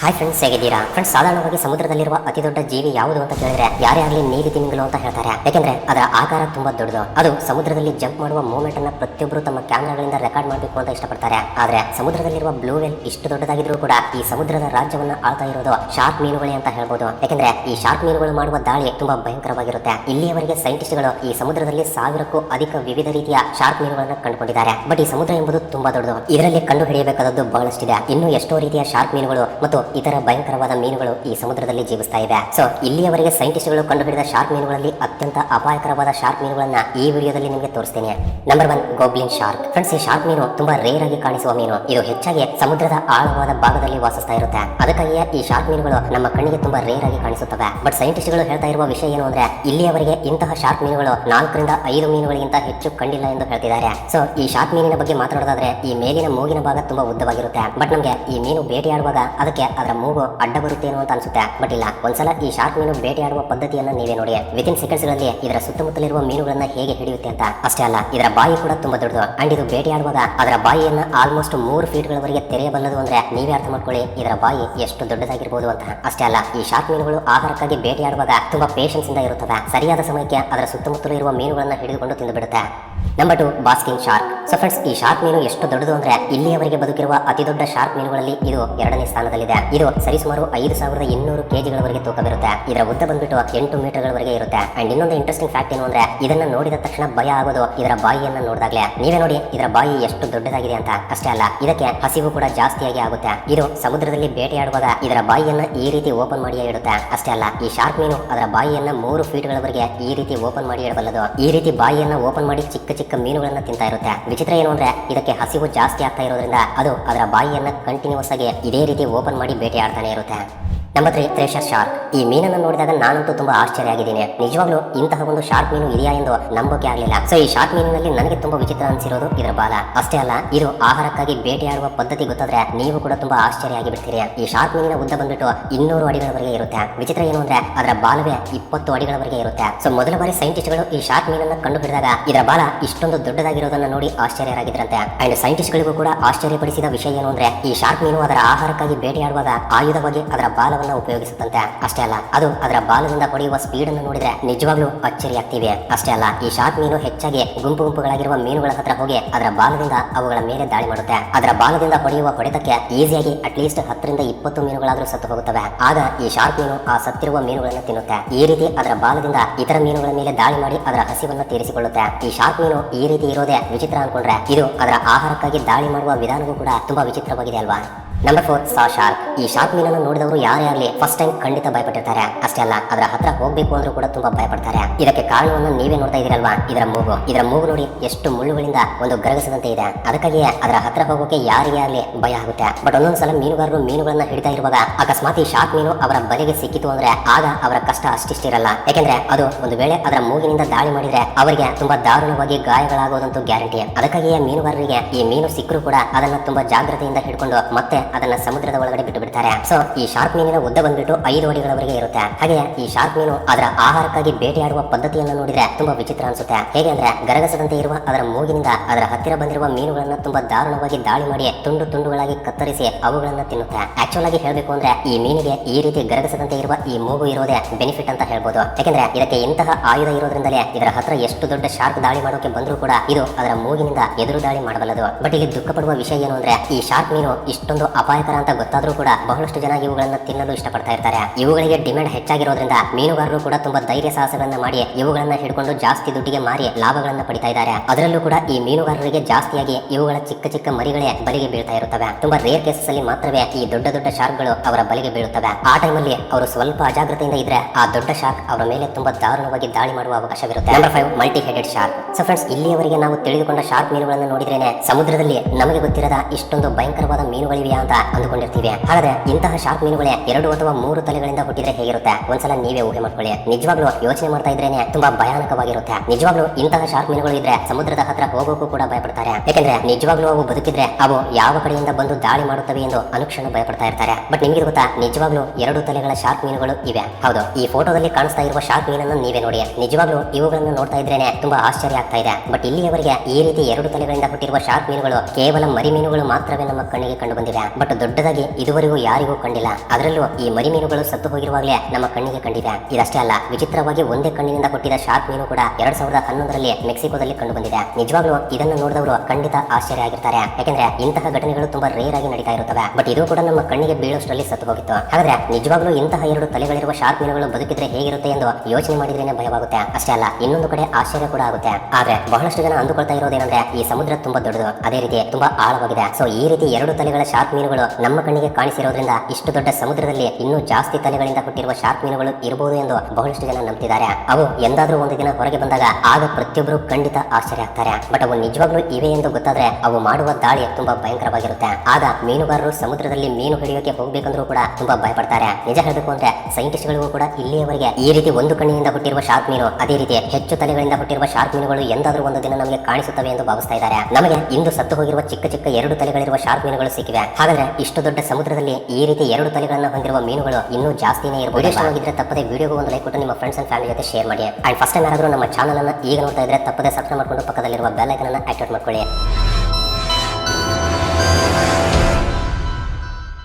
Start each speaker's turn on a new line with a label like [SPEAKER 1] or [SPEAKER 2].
[SPEAKER 1] Hi friends ಹೇಗಿದ್ದೀರಾ? Friends ಸಾಧಾರಣವಾಗಿ ಸಮುದ್ರದಲ್ಲಿರುವ ಅತಿ ದೊಡ್ಡ ಜೀವಿ ಯಾವುದು ಅಂತ ಕೇಳಿದ್ರೆ ಯಾರೇ ಆಗಲಿ ನೀಲಿ ತಿಮಿಂಗಲು ಅಂತ ಹೇಳ್ತಾರೆ. ಯಾಕೆಂದ್ರೆ ಅದರ ಆಕಾರ ತುಂಬಾ ದೊಡ್ಡದು. ಅದು ಸಮುದ್ರದಲ್ಲಿ ಜಂಪ್ ಮಾಡುವ ಮೂಮೆಂಟ್ ಅನ್ನ ಪ್ರತಿಯೊಬ್ಬರು ತಮ್ಮ ಕ್ಯಾಮ್ರಾಗಳಿಂದ ರೆಕಾರ್ಡ್ ಮಾಡಬೇಕು ಅಂತ ಇಷ್ಟಪಡ್ತಾರೆ. ಆದ್ರೆ ಸಮುದ್ರದಲ್ಲಿರುವ ಬ್ಲೂ ವೆಲ್ ಇಷ್ಟು ದೊಡ್ಡದಾಗಿದ್ರು ಕೂಡ ಈ ಸಮುದ್ರದ ರಾಜ್ಯವನ್ನ ಆಳ್ತಾ ಇರೋದು ಶಾರ್ಕ್ ಮೀನುಗಳೇ ಅಂತ ಹೇಳ್ಬೋದು. ಯಾಕೆಂದ್ರೆ ಈ ಶಾರ್ಕ್ ಮೀನುಗಳು ಮಾಡುವ ದಾಳಿ ತುಂಬಾ ಭಯಂಕರವಾಗಿರುತ್ತೆ. ಇಲ್ಲಿಯವರೆಗೆ ಸೈಂಟಿಸ್ಟ್ಗಳು ಈ ಸಮುದ್ರದಲ್ಲಿ ಸಾವಿರಕ್ಕೂ ಅಧಿಕ ವಿವಿಧ ರೀತಿಯ ಶಾರ್ಕ್ ಮೀನುಗಳನ್ನ ಕಂಡುಕೊಂಡಿದ್ದಾರೆ. ಬಟ್ ಈ ಸಮುದ್ರ ಎಂಬುದು ತುಂಬಾ ದೊಡ್ಡದು. ಇದರಲ್ಲಿ ಕಂಡು ಹಿಡಿಯಬೇಕಾದದ್ದು ಬಹಳಷ್ಟಿದೆ. ಇನ್ನು ಎಷ್ಟೋ ರೀತಿಯ ಶಾರ್ಕ್ ಮೀನುಗಳು ಮತ್ತು ಇತರ ಭಯಂಕರವಾದ ಮೀನುಗಳು ಈ ಸಮುದ್ರದಲ್ಲಿ ಜೀವಿಸ್ತಾ ಇವೆ. ಸೊ ಇಲ್ಲಿಯವರೆಗೆ ಸೈಂಟಿಸ್ಟ್ಗಳು ಕಂಡುಹಿಡಿದ ಶಾರ್ಕ್ ಮೀನುಗಳಲ್ಲಿ ಅತ್ಯಂತ ಅಪಾಯಕರವಾದ ಶಾರ್ಕ್ ಮೀನುಗಳನ್ನ ಈ ವಿಡಿಯೋದಲ್ಲಿ ನಿಮಗೆ ತೋರಿಸ್ತೇನೆ. Number one goblin shark friends ಈ ಶಾರ್ಕ್ ಮೀನು ತುಂಬಾ ರೇರ್ ಆಗಿ ಕಾಣಿಸುವ ಮೀನು. ಇದು ಹೆಚ್ಚಾಗಿ ಸಮುದ್ರದ ಆಳವಾದ ಭಾಗದಲ್ಲಿ ವಾಸಿಸ್ತಾ ಇರುತ್ತೆ. ಅದಕ್ಕಾಗಿಯೇ ಈ ಶಾರ್ಕ್ ಮೀನುಗಳು ನಮ್ಮ ಕಣ್ಣಿಗೆ ತುಂಬಾ ರೇರ್ ಆಗಿ ಕಾಣಿಸುತ್ತವೆ. ಬಟ್ ಸೈಂಟಿಸ್ಟ್ಗಳು ಹೇಳ್ತಾ ಇರುವ ವಿಷಯ ಏನು ಅಂದ್ರೆ, ಇಲ್ಲಿಯವರೆಗೆ ಇಂತಹ ಶಾರ್ಕ್ ಮೀನುಗಳು ನಾಲ್ಕರಿಂದ ಐದು ಮೀನುಗಳಿಗಿಂತ ಹೆಚ್ಚು ಕಂಡಿಲ್ಲ ಎಂದು ಹೇಳ್ತಿದ್ದಾರೆ. ಸೊ ಈ ಶಾರ್ಕ್ ಮೀನಿನ ಬಗ್ಗೆ ಮಾತಾಡೋದಾದ್ರೆ ಈ ಮೇಲಿನ ಮೂಗಿನ ಭಾಗ ತುಂಬಾ ಉದ್ದವಾಗಿರುತ್ತೆ. ಬಟ್ ನಮಗೆ ಈ ಮೀನು ಬೇಟೆಯಾಡುವಾಗ ಅದಕ್ಕೆ ಅದರ ಮೂಗು ಅಡ್ಡ ಬರುತ್ತೇನೋ ಅಂತ ಅನ್ಸುತ್ತೆ. ಬಟ್ ಇಲ್ಲ, ಒಂದ್ಸಲ ಈ ಶಾರ್ಕ್ ಮೀನು ಬೇಟೆಯಾಡುವ ಪದ್ಧತಿಯನ್ನ ನೀವೇ ನೋಡಿ. ವಿತಿನ್ ಸೆಕೆಂಡ್ಸ್ಗಳಲ್ಲಿ ಇದರ ಸುತ್ತಮುತ್ತಲಿರುವ ಮೀನುಗಳನ್ನ ಹೇಗೆ ಹಿಡಿಯುತ್ತೆ ಅಂತ. ಅಷ್ಟೇ ಅಲ್ಲ, ಇದರ ಬಾಯಿ ಕೂಡ ತುಂಬಾ ದೊಡ್ಡದು. ಅಂಡ್ ಇದು ಬೇಟೆಯಾಡುವಾಗ ಅದರ ಬಾಯಿಯನ್ನ ಆಲ್ಮೋಸ್ಟ್ ಮೂರು ಫೀಟ್ ಗಳವರೆಗೆ ತೆರೆಯಬಲ್ಲದು ಅಂದ್ರೆ ನೀವೇ ಅರ್ಥ ಮಾಡ್ಕೊಳ್ಳಿ, ಇದರ ಬಾಯಿ ಎಷ್ಟು ದೊಡ್ಡದಾಗಿರ್ಬೋದು ಅಂತ. ಅಷ್ಟೇ ಅಲ್ಲ, ಈ ಶಾರ್ಕ್ ಮೀನುಗಳು ಆಹಾರಕ್ಕಾಗಿ ಬೇಟೆಯಾಡುವಾಗ ತುಂಬಾ ಪೇಷನ್ಸ್ ಇಂದ ಇರುತ್ತವೆ. ಸರಿಯಾದ ಸಮಯಕ್ಕೆ ಅದರ ಸುತ್ತಮುತ್ತಲೂ ಇರುವ ಮೀನುಗಳನ್ನ ಹಿಡಿದುಕೊಂಡು ತಿಂದು ಬಿಡುತ್ತೆ number two basking shark so friends ಈ ಶಾರ್ಕ್ ಮೀನು ಎಷ್ಟು ದೊಡ್ಡದು ಅಂದ್ರೆ ಇಲ್ಲಿಯವರೆಗೆ ಬದುಕಿರುವ ಅತಿ ದೊಡ್ಡ ಶಾರ್ಕ್ ಮೀನುಗಳಲ್ಲಿ ಇದು ಎರಡನೇ ಸ್ಥಾನದಲ್ಲಿದೆ. ಇದು ಸರಿಸುಮಾರು ಐದು ಸಾವಿರದ ಇನ್ನೂರು ಕೆಜಿಗಳವರೆಗೆ ತೂಕ ಬರುತ್ತೆ. ಇದರ ಉದ್ದ ಬಂದ್ಬಿಟ್ಟು ಎಂಟು ಮೀಟರ್ಗಳವರೆಗೆ ಇರುತ್ತೆ. ಅಂಡ್ ಇನ್ನೊಂದು ಇಂಟ್ರೆಸ್ಟಿಂಗ್ ಫ್ಯಾಕ್ಟ್ ಏನು ಅಂದ್ರೆ, ಇದನ್ನ ನೋಡಿದ ತಕ್ಷಣ ಭಯ ಆಗೋದು ಇದರ ಬಾಯಿಯನ್ನ ನೋಡಿದಾಗಲೇ. ನೀವೇ ನೋಡಿ, ಇದರ ಬಾಯಿ ಎಷ್ಟು ದೊಡ್ಡದಾಗಿದೆ ಅಂತ. ಅಷ್ಟೇ ಅಲ್ಲ, ಇದಕ್ಕೆ ಹಸಿವು ಕೂಡ ಜಾಸ್ತಿಯಾಗಿ ಆಗುತ್ತೆ. ಇದು ಸಮುದ್ರದಲ್ಲಿ ಬೇಟೆಯಾಡುವಾಗ ಇದರ ಬಾಯಿಯನ್ನ ಈ ರೀತಿ ಓಪನ್ ಮಾಡಿಯೇ ಇಡುತ್ತೆ. ಅಷ್ಟೇ ಅಲ್ಲ, ಈ ಶಾರ್ಕ್ ಮೀನು ಅದರ ಬಾಯಿಯನ್ನ ಮೂರು ಫೀಟ್ಗಳವರೆಗೆ ಈ ರೀತಿ ಓಪನ್ ಮಾಡಿ ಇಡಬಲ್ಲದು. ಈ ರೀತಿ ಬಾಯಿಯನ್ನ ಓಪನ್ ಮಾಡಿ ಚಿಕ್ಕ ಚಿಕ್ಕ ಮೀನುಗಳನ್ನ ತಿಂತಾ ಇರುತ್ತೆ. ವಿಚಿತ್ರ ಏನು ಅಂದ್ರೆ, ಇದಕ್ಕೆ ಹಸಿವು ಜಾಸ್ತಿ ಆಗ್ತಾ ಇರೋದ್ರಿಂದ ಅದು ಅದರ ಬಾಯಿಯನ್ನ ಕಂಟಿನ್ಯೂಸ್ ಆಗಿ ಇದೇ ರೀತಿ ಓಪನ್ ಮಾಡಿ ಬೇಟೆಯಾಡ್ತಾನೆ ಇರುತ್ತೆ. ನಂಬರ್ ತ್ರೀ ಶಾರ್ಕ್ ಈ ಮೀನನ್ನು ನೋಡಿದಾಗ ನಾನಂತೂ ತುಂಬಾ ಆಶ್ಚರ್ಯ ಆಗಿದ್ದೀನಿ. ನಿಜವಾಗ್ಲೂ ಇಂತಹ ಒಂದು ಶಾರ್ಕ್ ಮೀನು ಇದೆಯಾ ಎಂದು ನಂಬೋಕೆ ಆಗಲಿಲ್ಲ. ಸೊ ಈ ಶಾರ್ಕ್ ಮೀನಿನಲ್ಲಿ ನನಗೆ ತುಂಬಾ ವಿಚಿತ್ರ ಅನಿಸಿರೋದು ಇದರ ಬಾಲ. ಅಷ್ಟೇ ಅಲ್ಲ, ಇದು ಆಹಾರಕ್ಕಾಗಿ ಬೇಟೆಯಾಡುವ ಪದ್ಧತಿ ಗೊತ್ತಾದ್ರೆ ನೀವು ಕೂಡ ತುಂಬಾ ಆಶ್ಚರ್ಯ ಆಗಿ ಬಿಡ್ತೀರಿ ಈ ಶಾರ್ಕ್ ಮೀನಿನ ಉದ್ದ ಬಂದ್ಬಿಟ್ಟು ಇನ್ನೂರು ಅಡಿಗಳವರೆಗೆ ಇರುತ್ತೆ. ವಿಚಿತ್ರ ಏನು ಅಂದ್ರೆ ಅದರ ಬಾಲವೇ ಇಪ್ಪತ್ತು ಅಡಿಗಳವರೆಗೆ ಇರುತ್ತೆ. ಸೊ ಮೊದಲ ಬಾರಿ ಸೈಂಟಿಸ್ಟ್ಗಳು ಈ ಶಾರ್ಕ್ ಮೀನನ್ನ ಕಂಡು ಹಿಡಿದಾಗ ಇದರ ಬಾಲ ಇಷ್ಟೊಂದು ದೊಡ್ಡದಾಗಿರೋದನ್ನ ನೋಡಿ ಆಶ್ಚರ್ಯರಾಗಿದ್ರಂತೆ. ಅಂಡ್ ಸೈಂಟಿಸ್ಟ್ಗಳಿಗೂ ಕೂಡ ಆಶ್ಚರ್ಯಪಡಿಸಿದ ವಿಷಯ ಏನು ಅಂದ್ರೆ ಈ ಶಾರ್ಕ್ ಮೀನು ಅದರ ಆಹಾರಕ್ಕಾಗಿ ಬೇಟೆಯಾಡುವಾಗ ಆಯುಧವಾಗಿ ಅದರ ಬಾಲವನ್ನ ಉಪಯೋಗಿಸುತ್ತಂತೆ. ಅಷ್ಟೇ ಅಲ್ಲ, ಅದು ಅದರ ಬಾಲದಿಂದ ಹೊಡೆಯುವ ಸ್ಪೀಡ್ ಅನ್ನು ನೋಡಿದ್ರೆ ನಿಜವಾಗ್ಲೂ ಅಚ್ಚರಿಯಾಗ್ತಿವೆ ಅಷ್ಟೇ ಅಲ್ಲ, ಈ ಶಾರ್ಕ್ ಮೀನು ಹೆಚ್ಚಾಗಿ ಗುಂಪು ಗುಂಪುಗಳಾಗಿರುವ ಮೀನುಗಳ ಹತ್ರ ಹೋಗಿ ಅದರ ಬಾಲದಿಂದ ಅವುಗಳ ಮೇಲೆ ದಾಳಿ ಮಾಡುತ್ತೆ. ಅದರ ಬಾಲದಿಂದ ಹೊಡೆಯುವ ಹೊಡೆತಕ್ಕೆ ಈಸಿಯಾಗಿ ಅಟ್ಲೀಸ್ಟ್ ಹತ್ತರಿಂದ ಇಪ್ಪತ್ತು ಮೀನುಗಳಾದ್ರೂ ಸತ್ತು ಹೋಗುತ್ತವೆ. ಆಗ ಈ ಶಾರ್ಕ್ ಮೀನು ಆ ಸತ್ತಿರುವ ಮೀನುಗಳನ್ನು ತಿನ್ನುತ್ತೆ. ಈ ರೀತಿ ಅದರ ಬಾಲದಿಂದ ಇತರ ಮೀನುಗಳ ಮೇಲೆ ದಾಳಿ ಮಾಡಿ ಅದರ ಹಸಿವನ್ನು ತೀರಿಸಿಕೊಳ್ಳುತ್ತೆ. ಈ ಶಾರ್ಕ್ ಮೀನು ಈ ರೀತಿ ಇರೋದೇ ವಿಚಿತ್ರ ಅನ್ಕೊಂಡ್ರೆ ಇದು ಅದರ ಆಹಾರಕ್ಕಾಗಿ ದಾಳಿ ಮಾಡುವ ವಿಧಾನವೂ ಕೂಡ ತುಂಬಾ ವಿಚಿತ್ರವಾಗಿದೆ ಅಲ್ವಾ? ನಂಬರ್ ಫೋರ್ ಸಾ ಶಾರ್ಕ್ ಈ ಶಾರ್ಕ್ ಮೀನನ್ನು ನೋಡಿದವರು ಯಾರೇ ಆಗಲಿ ಫಸ್ಟ್ ಟೈಮ್ ಖಂಡಿತ ಭಯಪಟ್ಟಿರ್ತಾರೆ. ಅಷ್ಟೇ ಅಲ್ಲ, ಅದರ ಹತ್ರ ಹೋಗ್ಬೇಕು ಅಂದ್ರೂ ಕೂಡ ತುಂಬಾ ಭಯಪಡ್ತಾರೆ. ಇದಕ್ಕೆ ಕಾರಣವನ್ನು ನೀವೇ ನೋಡ್ತಾ ಇದೀರಲ್ವಾ ಇದರ ಮೂಗು. ಇದರ ಮೂಗು ನೋಡಿ ಎಷ್ಟು ಮುಳ್ಳುಗಳಿಂದ ಒಂದು ಗರಗಸದಂತೆ ಇದೆ. ಅದಕ್ಕಾಗಿಯೇ ಅದರ ಹತ್ರ ಹೋಗೋಕೆ ಯಾರಿಗೆ ಆಗಲಿ ಭಯ ಆಗುತ್ತೆ. ಬಟ್ ಒಂದೊಂದ್ಸಲ ಮೀನುಗಾರರು ಮೀನುಗಳನ್ನ ಹಿಡಿತಾ ಇರುವಾಗ ಅಕಸ್ಮಾತ್ ಈ ಶಾರ್ಕ್ ಮೀನು ಅವರ ಬಲೆಗೆ ಸಿಕ್ಕಿತು ಅಂದ್ರೆ ಆಗ ಅವರ ಕಷ್ಟ ಅಷ್ಟಿಷ್ಟಿರಲ್ಲ. ಯಾಕೆಂದ್ರೆ ಅದು ಒಂದು ವೇಳೆ ಅದರ ಮೂಗಿನಿಂದ ದಾಳಿ ಮಾಡಿದ್ರೆ ಅವರಿಗೆ ತುಂಬಾ ದಾರುಣವಾಗಿ ಗಾಯಗಳಾಗೋದಂತೂ ಗ್ಯಾರಂಟಿ. ಅದಕ್ಕಾಗಿಯೇ ಮೀನುಗಾರರಿಗೆ ಈ ಮೀನು ಸಿಕ್ಕರೂ ಕೂಡ ಅದನ್ನ ತುಂಬಾ ಜಾಗ್ರತೆಯಿಂದ ಹಿಡ್ಕೊಂಡು ಮತ್ತೆ ಅದನ್ನ ಸಮುದ್ರದ ಒಳಗಡೆ ಬಿಟ್ಟು ಬಿಡ್ತಾರೆ. ಸೊ ಈ ಶಾರ್ಕ್ ಮೀನಿನ ಉದ್ದ ಬಂದ್ಬಿಟ್ಟು ಐದು ಅಡಿಗಳವರೆಗೆ ಇರುತ್ತೆ. ಹಾಗೆ ಈ ಶಾರ್ಕ್ ಮೀನು ಅದರ ಆಹಾರಕ್ಕಾಗಿ ಬೇಟೆಯಾಡುವ ಪದ್ಧತಿಯನ್ನು ನೋಡಿದ್ರೆ ತುಂಬಾ ವಿಚಿತ್ರ ಅನ್ಸುತ್ತೆ. ಹೇಗೆ ಅಂದ್ರೆ ಗರಗಸದಂತೆ ಇರುವ ಅದರ ಮೂಗಿನಿಂದ ಅದರ ಹತ್ತಿರ ಬಂದಿರುವ ಮೀನುಗಳನ್ನ ತುಂಬಾ ದಾರುಣವಾಗಿ ದಾಳಿ ಮಾಡಿ ತುಂಡು ತುಂಡುಗಳಾಗಿ ಕತ್ತರಿಸಿ ಅವುಗಳನ್ನ ತಿನ್ನುತ್ತೆ. ಆಕ್ಚುಲ್ ಆಗಿ ಹೇಳಬೇಕು ಅಂದ್ರೆ ಈ ಮೀನಿಗೆ ಈ ರೀತಿ ಗರಗಸದಂತೆ ಇರುವ ಈ ಮೂಗು ಇರೋದೇ ಬೆನಿಫಿಟ್ ಅಂತ ಹೇಳ್ಬೋದು. ಯಾಕೆಂದ್ರೆ ಇದಕ್ಕೆ ಇಂತಹ ಆಯುಧ ಇರೋದ್ರಿಂದಲೇ ಇದರ ಹತ್ರ ಎಷ್ಟು ದೊಡ್ಡ ಶಾರ್ಕ್ ದಾಳಿ ಮಾಡೋಕೆ ಬಂದರೂ ಕೂಡ ಇದು ಅದರ ಮೂಗಿನಿಂದ ಎದುರು ದಾಳಿ ಮಾಡಬಲ್ಲದು. ಬಟ್ ಇಲ್ಲಿ ದುಃಖ ಪಡುವ ವಿಷಯ ಏನು ಅಂದ್ರೆ ಈ ಶಾರ್ಕ್ ಮೀನು ಇಷ್ಟೊಂದು ಅಪಾಯಕರ ಅಂತ ಗೊತ್ತಾದ್ರೂ ಕೂಡ ಬಹಳಷ್ಟು ಜನ ಇವುಗಳನ್ನ ತಿನ್ನಲು ಇಷ್ಟಪಡ್ತಾ ಇರ್ತಾರೆ. ಇವುಗಳಿಗೆ ಡಿಮ್ಯಾಂಡ್ ಹೆಚ್ಚಾಗಿರೋದ್ರಿಂದ ಮೀನುಗಾರರು ಕೂಡ ತುಂಬಾ ಧೈರ್ಯ ಸಾಹಸಗಳನ್ನ ಮಾಡಿ ಇವುಗಳನ್ನ ಹಿಡ್ಕೊಂಡು ಜಾಸ್ತಿ ದುಡ್ಡಿಗೆ ಮಾರಿ ಲಾಭಗಳನ್ನ ಪಡಿತಾ ಇದ್ದಾರೆ. ಅದರಲ್ಲೂ ಕೂಡ ಈ ಮೀನುಗಾರರಿಗೆ ಜಾಸ್ತಿಯಾಗಿ ಇವುಗಳ ಚಿಕ್ಕ ಚಿಕ್ಕ ಮರಿಗಳೇ ಬಲಿಗೆ ಬೀಳ್ತಾ ಇರುತ್ತವೆ. ತುಂಬಾ ರೇರ್ ಕೇಸಸ್ ಅಲ್ಲಿ ಮಾತ್ರವೇ ಈ ದೊಡ್ಡ ದೊಡ್ಡ ಶಾರ್ಕ್ಗಳು ಅವರ ಬಲಿಗೆ ಬೀಳುತ್ತವೆ. ಆ ಟೈಮಲ್ಲಿ ಅವರು ಸ್ವಲ್ಪ ಅಜಾಗ್ರತೆಯಿಂದ ಇದ್ರೆ ಆ ದೊಡ್ಡ ಶಾರ್ಕ್ ಅವರ ಮೇಲೆ ತುಂಬಾ ದಾರುಣವಾಗಿ ದಾಳಿ ಮಾಡುವ ಅವಕಾಶವಿರುತ್ತೆ. Number five multi headed shark so friends ಇಲ್ಲಿಯವರೆಗೆ ನಾವು ತಿಳಿದುಕೊಂಡ ಶಾರ್ಕ್ ಮೀನುಗಳನ್ನು ನೋಡಿದ್ರೇನೆ, ಸಮುದ್ರದಲ್ಲಿ ನಮಗೆ ಗೊತ್ತಿರದ ಇಷ್ಟೊಂದು ಭಯಂಕರವಾದ ಮೀನುಗಳಿವೆಯಾ ಅಂತ ಅಂದುಕೊಂಡಿರ್ತೀವಿ. ಹಾಗಾದ್ರೆ ಇಂತಹ ಶಾರ್ಕ್ ಮೀನುಗಳೇ ಎರಡು ಅಥವಾ ಮೂರು ತಲೆಗಳಿಂದ ಹುಟ್ಟಿದ್ರೆ ಹೇಗಿರುತ್ತೆ? ಒಂದ್ಸಲ ನೀವೇ ಊಹೆ ಮಾಡ್ಕೊಳ್ಳಿ. ನಿಜವಾಗ್ಲೂ ಯೋಚನೆ ಮಾಡ್ತಾ ಇದ್ರೇನೆ ತುಂಬಾ ಭಯಾನಕವಾಗಿರುತ್ತೆ. ನಿಜವಾಗ್ಲೂ ಇಂತಹ ಶಾರ್ಕ್ ಮೀನುಗಳು ಇದ್ರೆ ಸಮುದ್ರದ ಹತ್ರ ಹೋಗೋಕ್ಕೂ ಕೂಡ ಭಯಪಡ್ತಾರೆ. ಯಾಕಂದ್ರೆ ನಿಜವಾಗ್ಲೂ ಅವು ಬದುಕಿದ್ರೆ ಅವು ಯಾವ ಕಡೆಯಿಂದ ಬಂದು ದಾಳಿ ಮಾಡುತ್ತವೆ ಎಂದು ಅನುಕ್ಷಣ ಭಯಪಡ್ತಾ ಇರ್ತಾರೆ. ಬಟ್ ನಿಮಗೆ ಗೊತ್ತಾ? ನಿಜವಾಗ್ಲೂ ಎರಡು ತಲೆಗಳ ಶಾರ್ಕ್ ಮೀನುಗಳು ಇವೆ. ಹೌದು, ಈ ಫೋಟೋದಲ್ಲಿ ಕಾಣಿಸ್ತಾ ಇರುವ ಶಾರ್ಕ್ ಮೀನನ್ನು ನೀವೇ ನೋಡಿ. ನಿಜವಾಗ್ಲೂ ಇವುಗಳನ್ನು ನೋಡ್ತಾ ಇದ್ರೇನೆ ತುಂಬಾ ಆಶ್ಚರ್ಯ ಆಗ್ತಾ ಇದೆ. ಬಟ್ ಇಲ್ಲಿಯವರೆಗೆ ಈ ರೀತಿ ಎರಡು ತಲೆಗಳಿಂದ ಹುಟ್ಟಿರುವ ಶಾರ್ಕ್ ಮೀನುಗಳು ಕೇವಲ ಮರಿ ಮೀನುಗಳು ಮಾತ್ರವೇ ನಮ್ಮ ಕಣ್ಣಿಗೆ ಕಂಡು ಬಂದಿವೆ. ಬಟ್ ದೊಡ್ಡದಾಗಿ ಇದುವರೆಗೂ ಯಾರಿಗೂ ಕಂಡಿಲ್ಲ. ಅದರಲ್ಲೂ ಈ ಮರಿ ಮೀನುಗಳು ಸತ್ತು ಹೋಗಿರುವಾಗಲೇ ನಮ್ಮ ಕಣ್ಣಿಗೆ ಕಂಡಿದೆ ಇದಷ್ಟೇ ಅಲ್ಲ, ವಿಚಿತ್ರವಾಗಿ ಒಂದೇ ಕಣ್ಣಿನಿಂದ ಕೊಟ್ಟಿದ ಶಾರ್ಕ್ ಮೀನು ಕೂಡ ಎರಡ್ ಸಾವಿರದ ಹನ್ನೊಂದರಲ್ಲಿ ಮೆಕ್ಸಿಕೋದಲ್ಲಿ ಕಂಡು ಬಂದಿದೆ ನಿಜವಾಗ್ಲೂ ಇದನ್ನು ನೋಡಿದವರು ಖಂಡಿತ ಆಶ್ಚರ್ಯ ಆಗಿರ್ತಾರೆ. ಯಾಕಂದ್ರೆ ಇಂತಹ ಘಟನೆಗಳು ತುಂಬಾ ರೇರ್ ಆಗಿ ನಡೀತಾ ಇರುತ್ತವೆ. ಬಟ್ ಇದು ಕೂಡ ನಮ್ಮ ಕಣ್ಣಿಗೆ ಬೀಳೋಷ್ಟರಲ್ಲಿ ಸತ್ತು ಹೋಗಿತ್ತು. ಹಾಗಾದ್ರೆ ನಿಜವಾಗ್ಲೂ ಇಂತಹ ಎರಡು ತಲೆಗಳಿರುವ ಶಾರ್ಕ್ ಮೀನುಗಳು ಬದುಕಿದ್ರೆ ಹೇಗಿರುತ್ತೆ ಎಂದು ಯೋಚನೆ ಮಾಡಿದ್ರೇನೆ ಭಯವಾಗುತ್ತೆ. ಅಷ್ಟೇ ಅಲ್ಲ, ಇನ್ನೊಂದು ಕಡೆ ಆಶ್ಚರ್ಯ ಕೂಡ ಆಗುತ್ತೆ. ಆದ್ರೆ ಬಹಳಷ್ಟು ಜನ ಅಂದುಕೊಳ್ತಾ ಇರೋದೇನಂದ್ರೆ ಈ ಸಮುದ್ರ ತುಂಬಾ ದೊಡ್ಡದು. ಅದೇ ರೀತಿ ತುಂಬಾ ಆಳವಾಗಿದೆ. ಸೊ ಈ ರೀತಿ ಎರಡು ತಲೆಗಳ ಶಾರ್ಕ್ ಮೀನುಗಳು ನಮ್ಮ ಕಣ್ಣಿಗೆ ಕಾಣಿಸಿರೋದ್ರಿಂದ ಇಷ್ಟು ದೊಡ್ಡ ಸಮುದ್ರದಲ್ಲಿ ಇನ್ನೂ ಜಾಸ್ತಿ ತಲೆಗಳಿಂದ ಹುಟ್ಟಿರುವ ಶಾರ್ಕ್ ಮೀನುಗಳು ಇರಬಹುದು ಎಂದು ಬಹಳಷ್ಟು ಜನ ನಂಬ್ತಿದ್ದಾರೆ. ಅವು ಎಂದಾದ್ರೂ ಒಂದು ದಿನ ಹೊರಗೆ ಬಂದಾಗ ಆಗ ಪ್ರತಿಯೊಬ್ಬರು ಖಂಡಿತ ಆಶ್ಚರ್ಯ ಆಗ್ತಾರೆ. ಬಟ್ ಅವು ನಿಜವಾಗ್ಲೂ ಇವೆ ಎಂದು ಗೊತ್ತಾದ್ರೆ ಅವು ಮಾಡುವ ದಾಳಿ ತುಂಬಾ ಭಯಂಕರವಾಗಿರುತ್ತೆ. ಆಗ ಮೀನುಗಾರರು ಸಮುದ್ರದಲ್ಲಿ ಮೀನು ಹಿಡಿಯೋಕೆ ಹೋಗಬೇಕಂದ್ರೂ ಕೂಡ ತುಂಬಾ ಭಯಪಡ್ತಾರೆ. ನಿಜ ಹೇಳಬೇಕು ಅಂದ್ರೆ ಸೈಂಟಿಸ್ಟ್ಗಳಿಗೂ ಕೂಡ ಇಲ್ಲಿಯವರೆಗೆ ಈ ರೀತಿ ಒಂದು ಕಣ್ಣಿನಿಂದ ಹುಟ್ಟಿರುವ ಶಾರ್ಕ್ ಮೀನು, ಅದೇ ರೀತಿ ಹೆಚ್ಚು ತಲೆಗಳಿಂದ ಹುಟ್ಟಿರುವ ಶಾರ್ಕ್ ಮೀನುಗಳು ಎಂದಾದ್ರೂ ಒಂದು ದಿನ ನಮಗೆ ಕಾಣಿಸುತ್ತವೆ ಎಂದು ಭಾವಿಸ್ತಾ ಇದ್ದಾರೆ. ನಮಗೆ ಇಂದು ಸತ್ತು ಹೋಗಿರುವ ಚಿಕ್ಕ ಚಿಕ್ಕ ಎರಡು ತಲೆಗಳಿರುವ ಶಾರ್ಕ್ ಮೀನುಗಳು ಸಿಕ್ಕಿವೆ. ಹಾಗಾದ್ರೆ ಇಷ್ಟು ದೊಡ್ಡ ಸಮುದ್ರದಲ್ಲಿ ಈ ರೀತಿ ಎರಡು ತಲೆಗಳನ್ನು ಹೊಂದಿರುವ ಮೀನುಗಳು ಇನ್ನೂ ಜಾಸ್ತಿನೇ ಇರಬಹುದು ಇಷ್ಟವಾಗಿದ್ರೆ ತಪ್ಪದೆ ವಿಡಿಯೋಗೆ ಒಂದು ಲೈಕ್ ಕೊಟ್ಟು ನಿಮ್ಮ ಫ್ರೆಂಡ್ಸ್ ಅಂಡ್ ಫ್ಯಾಮಿಲಿ ಜೊತೆ ಶೇರ್ ಮಾಡಿ. ಅಂಡ್ ಫಸ್ಟ್ ಟೈಮ್ ಯಾರಾದರೂ ನಮ್ಮ ಚಾನಲ್ ಅನ್ನು ಈಗ ನೋಡ್ತಾ ಇದ್ರೆ ತಪ್ಪದೆ ಸಬ್ಸ್ಕ್ರೈಬ್ ಮಾಡ್ಕೊಂಡು ಪಕ್ಕದಲ್ಲಿರುವ ಬೆಲ್ ಐಕನ್ ಅನ್ನು ಆಕ್ಟಿವೇಟ್ ಮಾಡ್ಕೊಳ್ಳಿ.